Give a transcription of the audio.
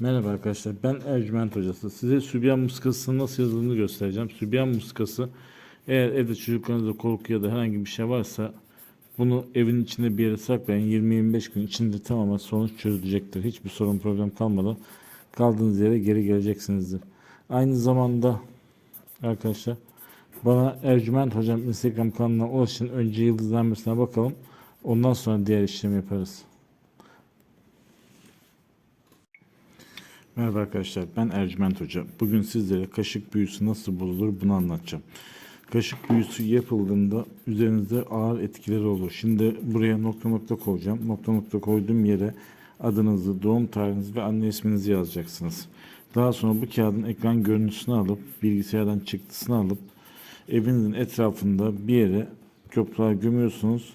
Merhaba arkadaşlar ben Ercüment Hocası. Size sübyan muskasının nasıl yazıldığını göstereceğim. Sübyan muskası eğer evde çocuklarınızda korku ya da herhangi bir şey varsa bunu evin içinde bir yere saklayın. 20-25 gün içinde tamamen sonuç çözülecektir. Hiçbir sorun problem kalmadan kaldığınız yere geri geleceksinizdir. Aynı zamanda arkadaşlar bana Ercüment Hocam Instagram kanalına ulaşın. Önce yıldızlanmasına bakalım. Ondan sonra diğer işlemi yaparız. Merhaba arkadaşlar ben Ercüment Hoca. Bugün sizlere kaşık büyüsü nasıl bozulur bunu anlatacağım. Kaşık büyüsü yapıldığında üzerinizde ağır etkileri olur. Şimdi buraya nokta nokta koyacağım. Nokta nokta koyduğum yere adınızı, doğum tarihinizi ve anne isminizi yazacaksınız. Daha sonra bu kağıdın ekran görüntüsünü alıp bilgisayardan çıktısını alıp evinizin etrafında bir yere toprağa gömüyorsunuz